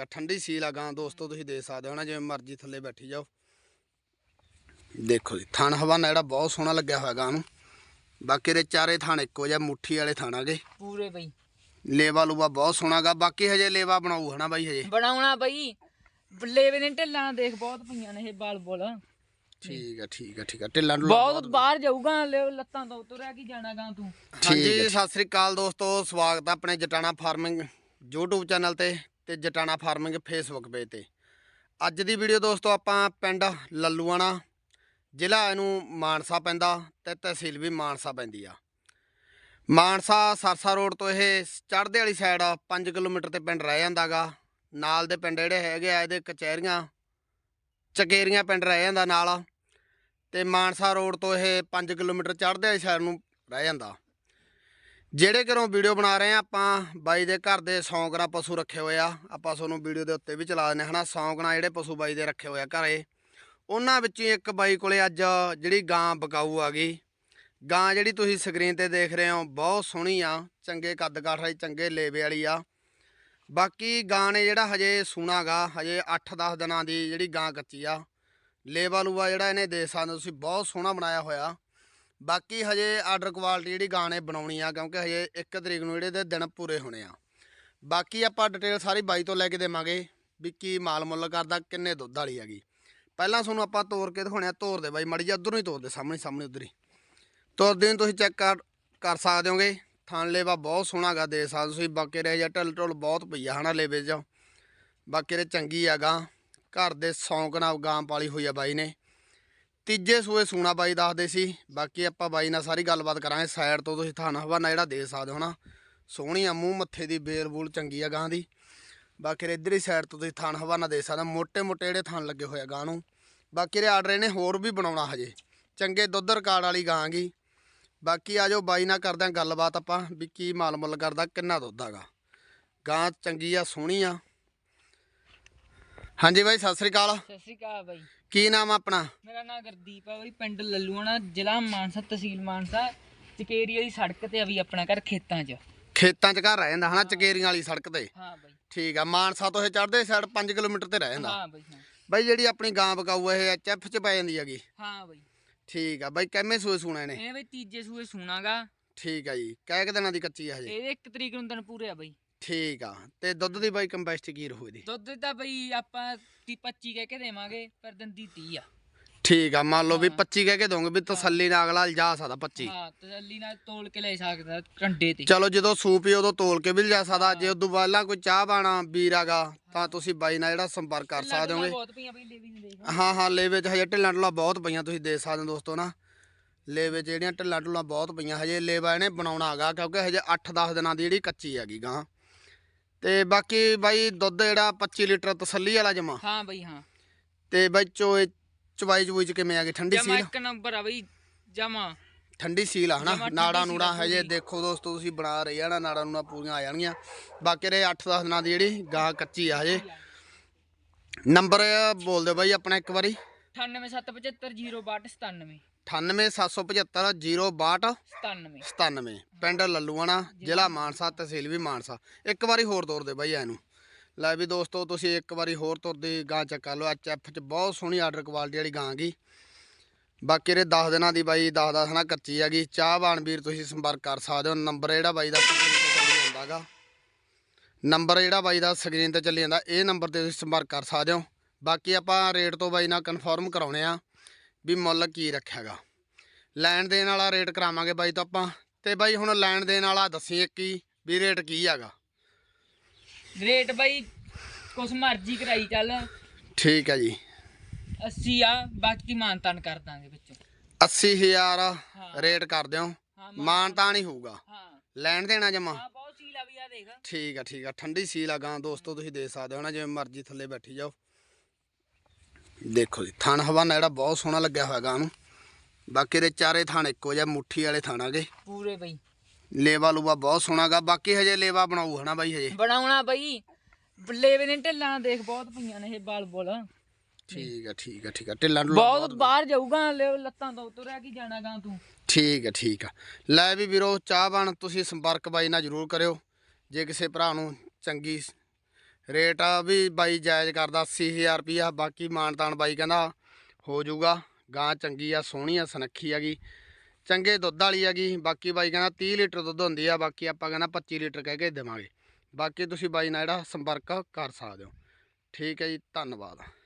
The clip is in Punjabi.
ਆ ਠੰਡੀ ਸੀਲ ਆ ਗਾਂ ਦੋਸਤੋ ਤੁਸੀਂ ਦੇਖ ਸਕਦੇ ਹੋ ਨਾ ਜਿਵੇਂ ਮਰਜ਼ੀ ਥੱਲੇ ਬੈਠੀ ਜਾਓ। ਦੇਖੋ ਜੀ ਥਣ ਹਵਾਨਾ ਜਿਹੜਾ ਬਹੁਤ ਸੋਹਣਾ ਲੱਗਿਆ ਹੋਇਆ ਗਾਂ ਨੂੰ। ਬਾਕੀ ਦੇ ਚਾਰੇ ਥਣ ਇੱਕੋ ਜਿਹਾ ਮੁੱਠੀ ਵਾਲੇ ਥਾਣਾਗੇ ਪੂਰੇ ਬਈ। ਲੇਵਾ ਲੂਵਾ ਬਹੁਤ ਸੋਹਣਾ ਗਾ ਬਾਕੀ ਹਜੇ ਲੇਵਾ ਬਣਾਊ ਹਨਾ ਬਾਈ ਹਜੇ। ਬਣਾਉਣਾ ਬਈ। ਬੱਲੇ ਨੇ ਢਿੱਲਾਂ ਦੇਖ ਬਹੁਤ ਪਈਆਂ ਨੇ ਇਹ ਬਾਲ ਬੋਲ। ਠੀਕ ਆ ਠੀਕ ਆ ਠੀਕ ਆ ਢਿੱਲਾਂ ਢੁੱਲਾਂ ਬਹੁਤ ਬਾਹਰ ਜਾਊਗਾ ਲੈ ਲੱਤਾਂ ਤੋਂ ਤੁਰਿਆ ਕੀ ਜਾਣਾ ਗਾ ਤੂੰ। ਹਾਂਜੀ ਸਤਿ ਸ੍ਰੀ ਅਕਾਲ ਦੋਸਤੋ ਸਵਾਗਤ ਹੈ ਆਪਣੇ ਜਟਾਣਾ ਫਾਰਮਿੰਗ YouTube ਚੈਨਲ ਤੇ। ਤੇ ਜਟਾਣਾ ਫਾਰਮਿੰਗ ਫੇਸਬੁੱਕ ਪੇਜ ਤੇ। ਅੱਜ ਦੀ ਵੀਡੀਓ ਦੋਸਤੋ ਆਪਾਂ ਪਿੰਡ ਲੱਲੂਆਣਾ, ਜ਼ਿਲ੍ਹਾ ਇਹਨੂੰ ਮਾਨਸਾ ਪੈਂਦਾ ਤੇ ਤਹਿਸੀਲ ਵੀ ਮਾਨਸਾ ਪੈਂਦੀ ਆ। ਮਾਨਸਾ ਸਰਸਾ ਰੋਡ ਤੋਂ ਇਹ ਚੜ੍ਹਦੇ ਵਾਲੀ ਸਾਈਡ 5 ਕਿਲੋਮੀਟਰ ਤੇ ਪਿੰਡ ਰਹਿ ਜਾਂਦਾਗਾ ਨਾਲ ਦੇ ਪਿੰਡ ਜਿਹੜੇ ਹੈਗੇ ਆ, ਇਹਦੇ ਕਚਹਿਰੀਆਂ, ਚਕੇਰੀਆਂ ਪਿੰਡ ਰਹਿ ਜਾਂਦਾ ਨਾਲ ਤੇ ਮਾਨਸਾ ਰੋਡ ਤੋਂ ਇਹ 5 ਕਿਲੋਮੀਟਰ ਚੜ੍ਹਦੇ ਵਾਲੀ ਸਾਈਡ ਨੂੰ ਰਹਿ ਜਾਂਦਾ। ਜਿਹੜੇ ਘਰੋਂ ਵੀਡੀਓ ਬਣਾ ਰਹੇ ਆ, ਆਪਾਂ ਬਾਈ ਦੇ ਘਰ ਦੇ ਸੌਂਕਣਾ ਪਸ਼ੂ ਰੱਖੇ ਹੋਏ ਆ। ਆਪਾਂ ਤੁਹਾਨੂੰ ਵੀਡੀਓ ਦੇ ਉੱਤੇ ਵੀ ਚਲਾ ਦਿੰਦੇ ਹਨਾ? ਸੌਂਕਣਾ ਜਿਹੜੇ ਪਸ਼ੂ ਬਾਈ ਦੇ ਰੱਖੇ ਹੋਏ ਆ ਘਰੇ। ਉਹਨਾਂ ਵਿੱਚੋਂ ਹੀ ਇੱਕ ਬਾਈ ਕੋਲੇ ਅੱਜ ਜਿਹੜੀ ਗਾਂ ਬਕਾਊ ਆ ਗਈ। ਗਾਂ ਜਿਹੜੀ ਤੁਸੀਂ ਸਕਰੀਨ ਤੇ ਦੇਖ ਰਹੇ ਹੋ, ਬਹੁਤ ਸੋਹਣੀ ਆ। ਚੰਗੇ ਕੱਦ ਕਾਠ ਵਾਲੀ, ਚੰਗੇ ਲੇਵੇ ਵਾਲੀ ਆ। ਬਾਕੀ ਗਾਂ ਨੇ ਜਿਹੜਾ ਹਜੇ ਸੂਣਾਗਾ ਹਜੇ 8-10 ਦਿਨਾਂ ਦੀ ਜਿਹੜੀ ਗਾਂ ਕੱਚੀ ਆ। ਲੇਵਾ ਲੂਵਾ ਜਿਹੜਾ ਇਹਨੇ ਦੇ ਸਕਦੇ ਹੋ, ਤੁਸੀਂ ਬਹੁਤ ਸੋਹਣਾ ਬਣਾਇਆ ਹੋਇਆ। ਬਾਕੀ ਹਜੇ ਆਰਡਰ ਕੁਆਲਿਟੀ ਜਿਹੜੀ ਗਾਂ ਨੇ ਬਣਾਉਣੀ ਆ, ਕਿਉਂਕਿ ਹਜੇ 1 ਤਰੀਕ ਨੂੰ ਜਿਹੜੇ ਦੇ ਦਿਨ ਪੂਰੇ ਹੋਣੇ ਆ। ਬਾਕੀ ਆਪਾਂ ਡਿਟੇਲ ਸਾਰੀ ਬਾਈ ਤੋਂ ਲੈ ਕੇ ਦੇਵਾਂਗੇ ਵੀ ਕੀ ਮਾਲ ਮੁੱਲ ਕਰਦਾ, ਕਿੰਨੇ ਦੁੱਧ ਵਾਲੀ ਹੈਗੀ। ਪਹਿਲਾਂ ਤੁਹਾਨੂੰ ਆਪਾਂ ਤੋੜ ਕੇ ਦਿਖਾਉਣੇ ਆ ਤੋੜ ਦੇ ਬਾਈ, ਮੜੀ ਜਾ ਉਧਰੋਂ ਹੀ ਤੋੜਦੇ ਸਾਹਮਣੇ ਸਾਹਮਣੇ ਉਧਰ ਹੀ। ਤੋੜਦੇ ਨੂੰ ਤੁਸੀਂ ਚੈੱਕ ਕਰ ਕਰ ਸਕਦੇ ਹੋਗੇ। ਥਣ ਲੇਵਾ ਬਹੁਤ ਸੋਹਣਾ ਗਾ ਦੇ ਸਕਦੇ ਤੁਸੀਂ, ਬਾਕੀ ਰਹੇ ਜਾਂ ਢਲ ਢੁਲ ਬਹੁਤ ਪਈ ਆ ਹਨਾ ਲੇਵੇ 'ਚ। ਬਾਕੀ ਰੇ ਚੰਗੀ ਆ ਗਾਂ ਘਰ ਦੇ ਸੌਂਕ ਨਾਲ ਗਾਂ ਪਾਲੀ ਹੋਈ ਆ ਬਾਈ ਨੇ। ਤੀਜੇ ਸੂਏ ਸੂਣਾ ਬਾਈ ਦੱਸਦੇ ਸੀ। ਬਾਕੀ ਆਪਾਂ ਬਾਈ ਨਾਲ ਸਾਰੀ ਗੱਲਬਾਤ ਕਰਾਂਗੇ। ਸਾਈਡ ਤੋਂ ਤੁਸੀਂ ਥਾਣਾ ਹਵਾਨਾ ਜਿਹੜਾ ਦੇ ਸਕਦੇ ਹੋ ਨਾ। ਸੋਹਣੀ ਆ ਮੂੰਹ ਮੱਥੇ ਦੀ ਬੇਲ ਬੂਲ ਚੰਗੀ ਆ ਗਾਂ ਦੀ। ਬਾਕੀ ਇਧਰ ਹੀ ਸਾਈਡ ਤੋਂ ਤੁਸੀਂ ਥਾਣ ਹਵਾਨਾ ਦੇ ਸਕਦੇ ਮੋٹے ਮੋٹے ਜਿਹੜੇ ਥਾਣ ਲੱਗੇ ਹੋਏ ਆ ਗਾਂ ਨੂੰ। ਬਾਕੀ ਦੇ ਆਰਡਰ ਇਹਨੇ ਹੋਰ ਵੀ ਬਣਾਉਣਾ ਹਜੇ। ਚੰਗੇ ਦੁੱਧ ਰਿਕਾਰਡ ਵਾਲੀ ਗਾਂ। ਗਈ ਬਾਕੀ ਆਜੋ ਬਾਈ ਨਾਲ ਕਰਦੇ ਆ ਗੱਲਬਾਤ ਆਪਾਂ ਵੀ ਕੀ ਮਾਲ ਮੁੱਲ ਕਰਦਾ, ਕਿੰਨਾ ਦੁੱਧ ਆਗਾ ਗਾਂ ਚੰਗੀ ਆ, ਸੋਹਣੀ ਆ। ਹਾਂਜੀ ਬਾਈ, ਸਤਿ ਸ੍ਰੀ ਅਕਾਲ। ਸਤਿ ਸ੍ਰੀ ਅਕਾਲ ਬਾਈ। ਕੀ ਨਾਮ ਆ ਆਪਣਾ? ਮੇਰਾ ਨਾਮ ਗੁਰਦੀਪ ਹੈ ਬਈ ਪਿੰਡ ਲੱਲੂਆਣਾ ਜ਼ਿਲ੍ਹਾ ਮਾਨਸਾ ਤਹਿਸੀਲ ਮਾਨਸਾ। ਚਕੇਰੀ ਵਾਲੀ ਸੜਕ ਤੇ ਆ ਵੀ ਆਪਣਾ ਘਰ ਖੇਤਾਂ 'ਚ। ਖੇਤਾਂ 'ਚ ਘਰ ਰਹਿ ਜਾਂਦਾ ਹਨਾ? ਚਕੇਰੀਆਂ ਵਾਲੀ ਸੜਕ ਤੇ। ਹਾਂ ਬਈ। ਠੀਕ ਆ ਮਾਨਸਾ ਤੋਂ ਇਹ ਚੜ੍ਹਦੇ ਸਾਈਡ 5 ਕਿਲੋਮੀਟਰ ਤੇ ਰਹਿ ਜਾਂਦਾ। ਹਾਂ ਬਈ ਹਾਂ। ਬਾਈ ਜਿਹੜੀ ਆਪਣੀ ਗਾਂ ਬਕਾਊ ਇਹ ਐਚਐਫ 'ਚ ਪੈ ਜਾਂਦੀ ਹੈਗੀ। ਹਾਂ ਬਈ। ਠੀਕ ਆ ਬਾਈ ਕਿੰਨੇ ਸੂਏ ਸੂਣਾ ਇਹਨੇ ਇਹ ਬਈ ਤੀਜੇ ਸੂਏ ਸੁਣਾਗਾ। ਠੀਕ ਆ ਜੀ ਕਹਿ ਕਿ ਦਿਨਾਂ ਦੀ ਕੱਚੀ ਆ ਹਜੇ। ਇਹਦੇ 1 ਤਰੀਕ ਨੂੰ ਦਿਨ ਪੂਰੇ ਆ ਬਈ। ਠੀਕ ਆ ਤੇ ਦੁੱਧ ਦੀ ਬਾਈ ਕੰਪੈਸਟ ਕੀ ਰਹੂ ਇਹਦੀ? ਦੁੱਧ ਤਾਂ ਬਈ ਆਪਾਂ 30 25 ਕਹਿ ਕੇ ਦੇਵਾਂਗੇ ਪਰ ਦੰਦੀ 30 ਆ। ਠੀਕ ਆ ਮੰਨ ਲਓ ਵੀ ਹਾਂ। 25 ਕਹਿ ਕੇ ਦੋਗੇ ਵੀ ਤਸੱਲੀ ਨਾਲ ਅਗਲਾ ਲਿਜਾ ਸਕਦਾ 25 ਹਾਂ ਤਸੱਲੀ ਨਾਲ ਤੋਲ ਕੇ ਲੈ ਸਕਦਾ ਕੰਡੇ ਤੇ। ਚਲੋ ਜਦੋਂ ਸੂਪ ਹੀ ਉਦੋਂ ਤੋਲ ਕੇ ਵੀ ਲਿਜਾ ਸਕਦਾ ਜੇ ਉਦੋਂ ਪਹਿਲਾਂ ਕੋਈ ਚਾਹ ਬਾਣਾ ਵੀਰ ਆਗਾ ਤਾਂ ਤੁਸੀਂ ਬਾਈ ਨਾਲ ਜਿਹੜਾ ਸੰਪਰਕ ਕਰ ਸਕਦੇ ਹੋਗੇ। ਬਹੁਤ ਪਈਆਂ ਬਈ ਲੇਵੀ ਨੇ ਦੇਖ ਹਾਂ ਹਾਂ ਲੇਵੇ 'ਚ ਹਜੇ ਢਿੱਲਾਂ ਢੁੱਲਾਂ ਬਹੁਤ ਪਈਆਂ ਤੁਸੀਂ ਦੇਖ ਸਕਦੇ ਹੋ ਦੋਸਤੋ ਨਾ। ਲੇਵੇ ਜਿਹੜੀਆਂ ਢਿੱਲਾਂ ਢੁੱਲਾਂ ਬਹੁਤ ਪਈਆਂ ਹਜੇ ਲੇਵਾ ਇਹਨੇ ਬਣਾਉਣਾ ਹੈਗਾ ਕਿਉਂਕਿ ਹਜੇ 8-10 ਦਿਨਾਂ ਦੀ ਜਿਹੜੀ ਕੱਚੀ ਹੈਗੀ ਗਾਂ। ਤੇ ਬਾਕੀ ਬਾਈ ਦੁੱਧ ਜਿਹੜਾ 25 ਲੀਟਰ ਤਸੱਲੀ ਵਾਲਾ ਜਮਾ। ਹਾਂ ਬਈ ਹਾਂ। ਤੇ ਬਾਈ ਚੋਏ ਚਵਾਈ ਚਵੂਈ ਚ ਕਿਵੇਂ ਆ ਗਈ? ਠੰਡੀ ਜਮਾ ਸੀਲ? ਇੱਕ ਨੰਬਰ ਆ ਬਈ ਜਮਾ। ਠੰਡੀ ਸੀਲ ਆ ਹਨਾ? ਨਾੜਾ ਨੂੜਾ ਹਜੇ। ਦੇਖੋ ਦੋਸਤੋ ਤੁਸੀਂ ਬਣਾ ਰਹੇ ਆ ਨਾ ਨਾੜਾ ਨੂੜਾ ਪੂਰੀਆਂ ਆ ਜਾਣਗੀਆਂ। ਬਾਕੀ ਰੇ 8-10 ਦਿਨਾਂ ਦੀ ਜਿਹੜੀ ਗਾਂ ਕੱਚੀ ਆ ਹਜੇ। ਨੰਬਰ ਬੋਲ ਦਿਓ ਬਾਈ ਆਪਣਾ ਇੱਕ ਵਾਰੀ। 9875506297 98775 97 97 ਪਿੰਡ ਲੱਲੂਆਣਾ ਜ਼ਿਲ੍ਹਾ ਮਾਨਸਾ ਤਹਿਸੀਲ ਵੀ ਮਾਨਸਾ ਇੱਕ ਵਾਰੀ ਹੋਰ ਤੋਰ ਦੇ ਬਾਈ ਇਹਨੂੰ ਲੈ ਵੀ ਦੋਸਤੋ ਤੁਸੀਂ ਇੱਕ ਵਾਰੀ ਹੋਰ ਤੁਰਦੀ ਗਾਂ ਚੈੱਕ ਕਰ ਲਓ ਐਚਐਫ ਚ ਬਹੁਤ ਸੋਹਣੀ ਆਰਡਰ ਕੁਆਲਿਟੀ ਵਾਲੀ ਗਾਂ ਗੀ ਬਾਕੀ ਇਹਦੇ 10 ਦਿਨਾਂ ਦੀ ਬਾਈ 10 10 ਨਾ ਕੱਚੀ ਹੈਗੀ ਚਾਹਵਾਨ ਵੀਰ ਤੁਸੀਂ ਸੰਪਰਕ ਕਰ ਸਕਦੇ ਹੋ ਨੰਬਰ ਜਿਹੜਾ ਬਾਈ ਦਾ ਸਕਰੀਨ ਨੰਬਰ ਜਿਹੜਾ ਬਾਈ ਦਾ ਸਕਰੀਨ ਤੇ ਚੱਲੀ ਜਾਂਦਾ ਇਹ ਨੰਬਰ ਤੇ ਤੁਸੀਂ ਸੰਪਰਕ ਕਰ ਸਕਦੇ ਹੋ ਬਾਕੀ ਆਪਾਂ ਰੇਟ ਤੋਂ ਬਾਈ ਨਾਲ ਕਨਫਰਮ ਕਰਾਉਣੇ ਆ ਵੀ ਮੁੱਲ ਕੀ ਰੱਖਿਆਗਾ ਲੈਣ ਦੇਣ ਵਾਲਾ ਰੇਟ ਕਰਾਵਾਂਗੇ ਬਾਈ ਤੋਂ ਆਪਾਂ। ਤੇ ਬਾਈ ਹੁਣ ਲੈਣ ਦੇਣ ਵਾਲਾ ਦੱਸੀ ਹੀ ਵੀ ਰੇਟ ਕੀ ਹੈਗਾ। ਰੇਟ ਬਈ ਕੁਛ ਮਰਜ਼ੀ ਕਰਾਈ ਚੱਲ। ਠੀਕ ਹੈ ਜੀ। 80 ਆ ਬਾਕੀ ਮਾਨਤਾਨ ਕਰ ਦਾਂਗੇ ਵਿੱਚੋਂ। 80000 ਹਾਂ। ਰੇਟ ਕਰ ਦਿਓ। ਹਾਂ ਮਾਨ ਤਾਂ ਨਹੀਂ ਹੋਊਗਾ। ਹਾਂ। ਲੈਣ ਦੇਣਾ ਜਮਾ। ਹਾਂ ਬਹੁਤ ਸੀਲ ਆ ਵੀ ਆ ਦੇਖ। ਠੀਕ ਆ ਠੀਕ ਆ। ਠੰਡੀ ਸੀਲ ਆ ਗਾਂ ਦੋਸਤੋ ਤੁਸੀਂ ਦੇਖ ਸਕਦੇ ਹੋ ਨਾ ਜਿਵੇਂ ਮਰਜ਼ੀ ਥੱਲੇ ਬੈਠੀ ਜਾਓ। ਦੇਖੋ ਜੀ ਥਣ ਹਵਾਨਾ ਜਿਹੜਾ ਬਹੁਤ ਸੋਹਣਾ ਲੱਗਿਆ ਹੋਇਆ ਗਾਂ ਨੂੰ। ਬਾਕੀ ਦੇ ਚਾਰੇ ਥਣ ਇੱਕੋ ਜਿਹਾ ਮੁੱਠੀ ਵਾਲੇ ਥਾਣਾਗੇ ਪੂਰੇ ਬਈ। ਲੇਵਾ ਲੂਵਾ ਬਹੁਤ ਸੋਹਣਾ ਗਾ ਬਾਕੀ ਹਜੇ ਲੇਵਾ ਬਣਾਊ ਹਨਾ ਬਾਈ ਹਜੇ। ਬਣਾਉਣਾ ਬਈ। ਬੱਲੇ ਨੇ ਢਿੱਲਾਂ ਦੇਖ ਬਹੁਤ ਪਈਆਂ ਨੇ ਇਹ ਬਾਲ ਬੋਲ। ਠੀਕ ਆ ਠੀਕ ਆ ਠੀਕ ਆ ਢਿੱਲਾਂ ਢੁੱਲਾਂ ਬਹੁਤ ਬਾਹਰ ਜਾਊਗਾ ਲੈ ਲੱਤਾਂ ਤੋਂ ਤੁਰਿਆ ਕੀ ਜਾਣਾ ਗਾ ਤੂੰ। ਠੀਕ ਹੈ ਠੀਕ ਆ। ਲੈ ਵੀ ਵੀਰੋ ਚਾਹ ਬਣ ਤੁਸੀਂ ਸੰਪਰਕ ਬਾਈ ਨਾਲ ਜਰੂਰ ਕਰਿਓ। ਜੇ ਕਿਸੇ ਭਰਾ ਨੂੰ ਚੰਗੀ ਰੇਟ ਵੀ ਬਾਈ ਜਾਇਜ਼ ਕਰਦਾ 80000 ਰੁਪਿਆ ਬਾਕੀ ਮਾਨਤਾਨ ਬਾਈ ਕਹਿੰਦਾ ਹੋ ਜਾਊਗਾ। ਗਾਂ ਚੰਗੀ ਆ, ਸੋਹਣੀ ਆ, ਸੁਨੱਖੀ ਹੈਗੀ। ਚੰਗੇ ਦੁੱਧ ਵਾਲੀ ਹੈਗੀ, ਬਾਕੀ ਬਾਈ ਕਹਿੰਦਾ 30 ਲੀਟਰ ਦੁੱਧ ਹੁੰਦੀ ਆ, ਬਾਕੀ ਆਪਾਂ ਕਹਿੰਦਾ 25 ਲੀਟਰ ਕਹਿ ਕੇ ਦੇਵਾਂਗੇ। ਬਾਕੀ ਤੁਸੀਂ ਬਾਈ ਨਾਲ ਜਿਹੜਾ ਸੰਪਰਕ ਕਰ ਸਕਦੇ ਹੋ। ਠੀਕ ਹੈ ਜੀ, ਧੰਨਵਾਦ।